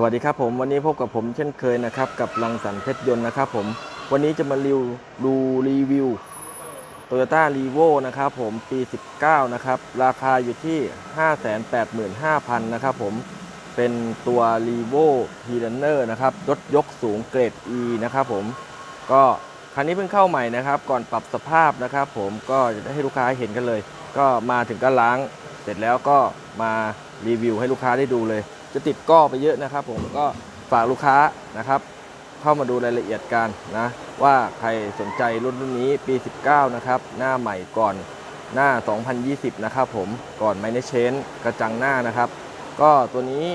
สวัสดีครับผมวันนี้พบกับผมเช่นเคยนะครับกับรังสรรค์เพชรยนต์นะครับผมวันนี้จะมารีวิวดูรีวิว Toyota r e v o นะครับผมปี 19 นะครับ ราคาอยู่ที่ 585,000 นะครับผมเป็นตัว r e v o p r u n n e r นะครับรถยกสูงเกรด E นะครับผมก็คันนี้เพิ่งเข้าใหม่นะครับ ก่อนปรับสภาพนะครับผมก็จะให้ลูกค้าเห็นกันเลย ก็มาถึงก็ล้าง เสร็จแล้วก็มารีวิวให้ลูกค้าได้ดูเลย จะติดก้อไปเยอะนะครับ ผมก็ฝากลูกค้านะครับเข้ามาดูรายละเอียดกันนะว่าใครสนใจรุ่นรุ่นนี้ปี 19 นะครับ หน้าใหม่ก่อนหน้า 2020 นะครับผมก่อนไมเนเชนกระจังหน้านะครับ ก็ตัวนี้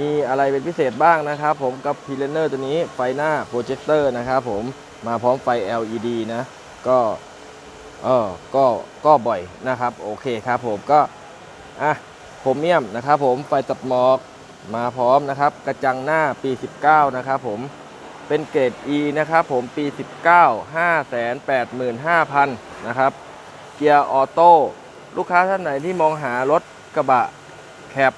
มีอะไรเป็นพิเศษบ้างนะครับผมกับพีเลนเนอร์ตัวนี้ไฟหน้าโปรเจคเตอร์นะครับผมมาพร้อมไฟ LED นะ ก็เออก็ก็บ่อยนะครับ โอเคครับผมก็อะโครเมียมนะครับผมไฟตัดหมอก มาพร้อมนะครับ กระจังหน้าปี 19 นะครับผมเป็นเกรด E นะครับผมปี 19 585,000 นะครับ เกียร์ออโต้ลูกค้าท่านไหนที่มองหารถกระบะแคบ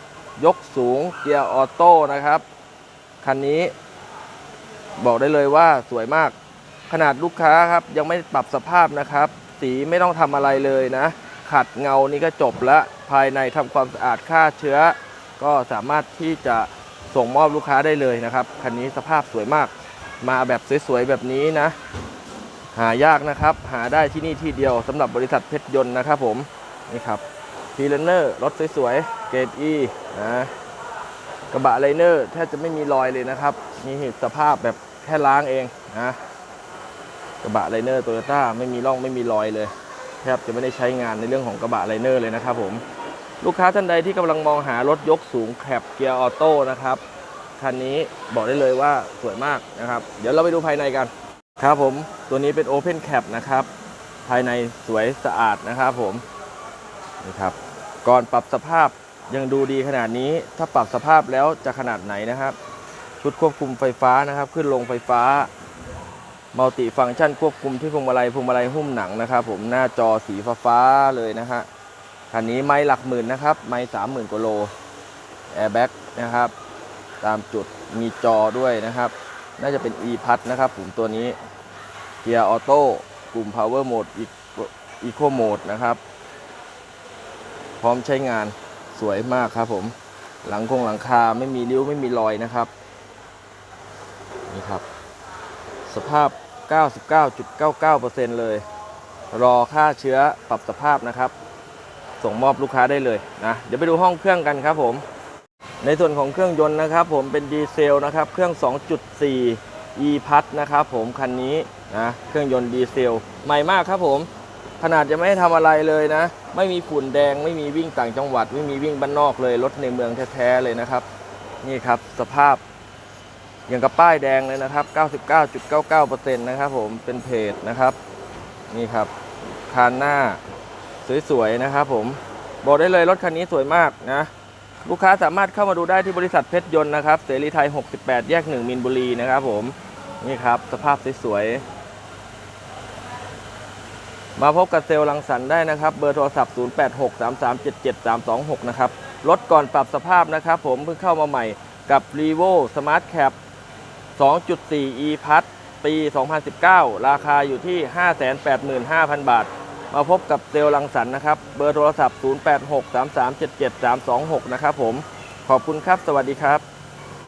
ยกสูงเกียร์ออโต้นะครับ คันนี้ บอกได้เลยว่าสวยมากขนาดลูกค้าครับยังไม่ปรับสภาพนะครับ สีไม่ต้องทำอะไรเลยนะ ขัดเงานี่ก็จบละภายในทำความสะอาดฆ่าเชื้อ ก็สามารถที่จะส่งมอบลูกค้าได้เลยนะครับคันนี้สภาพสวยมาก มาแบบสวยๆแบบนี้นะ หายากนะครับ หาได้ที่นี่ที่เดียวสำหรับบริษัทเพชรยนต์นะครับผมนี่ครับพีเลนเนอร์รถสวยๆเกรด E นะกระบะไลเนอร์แทบจะไม่มีรอยเลยนะครับนี่สภาพแบบแค่ล้างเองนะกระบะไลเนอร์โตโยต้าไม่มีร่องไม่มีรอยเลย แทบจะไม่ได้ใช้งานในเรื่องของกระบะไลเนอร์เลยนะครับผม ลูกค้าท่านใดที่กำลังมองหารถยกสูงแคบเกียร์ออโต้นะครับคันนี้บอกได้เลยว่าสวยมากนะครับ เดี๋ยวเราไปดูภายในกันครับผมตัวนี้เป็น Open Cap นะครับ ภายในสวยสะอาดนะครับผมนี่ครับก่อนปรับสภาพยังดูดีขนาดนี้ ถ้าปรับสภาพแล้วจะขนาดไหนนะครับ ชุดควบคุมไฟฟ้านะครับ ขึ้นลงไฟฟ้ามัลติฟังก์ชันควบคุมที่พวงมาลัยพวงมาลัยหุ้มหนังนะครับ ผมหน้าจอสีฟ้าเลยนะฮะ คันนี้ไม่หลักหมื่นนะครับ ไม่สามหมื่นกว่าโลแอร์แบ็กนะครับ ตามจุดมีจอด้วยนะครับ น่าจะเป็น e p a d นะครับผมตัวนี้เกียร์ออโต้กลุ่ม power mode eco mode นะครับ พร้อมใช้งานสวยมากครับผม หลังคงหลังคาไม่มีริ้วไม่มีรอยนะครับ นี่ครับ สภาพ 99.99%เลย รอค่าเชื้อปรับสภาพนะครับ ส่งมอบลูกค้าได้เลยนะเดี๋ยวไปดูห้องเครื่องกันครับผม ในส่วนของเครื่องยนต์นะครับ ผมเป็นดีเซลนะครับเครื่อง 2.4 e p a d นะครับผมคันนี้นะเครื่องยนต์ดีเซลใหม่มากครับผม ขนาดจะไม่ได้ทำอะไรเลยนะ ไม่มีฝุ่นแดงไม่มีวิ่งต่างจังหวัด ไม่มีวิ่งบ้านนอกเลยรถในเมืองแท้ๆเลยนะครับ นี่ครับสภาพอย่างกับป้ายแดงเลยนะครับ 99.99%นะครับผมเป็นเพจนะครับ นี่ครับคานหน้า สวยๆนะครับผมบอกได้เลยรถคันนี้สวยมากนะลูกค้าสามารถเข้ามาดูได้ที่บริษัทเพชรยนต์นะครับเสรีไทย 68 แยก 1 มินบุรีนะครับผมนี่ครับสภาพสวยๆมาพบกับเซลล์ลังสรรค์ได้นะครับ เบอร์โทรศัพท์ 0863377326 นะครับรถก่อนปรับสภาพนะครับผมเพิ่งเข้ามาใหม่กับ r e v o Smart Cap 2.4 e p a s ปี 2019 ราคาอยู่ที่ 585,000 บาท มาพบกับเซลล์ลังสรรค์นะครับ เบอร์โทรศัพท์ 0863377326 นะครับผม ขอบคุณครับ สวัสดีครับ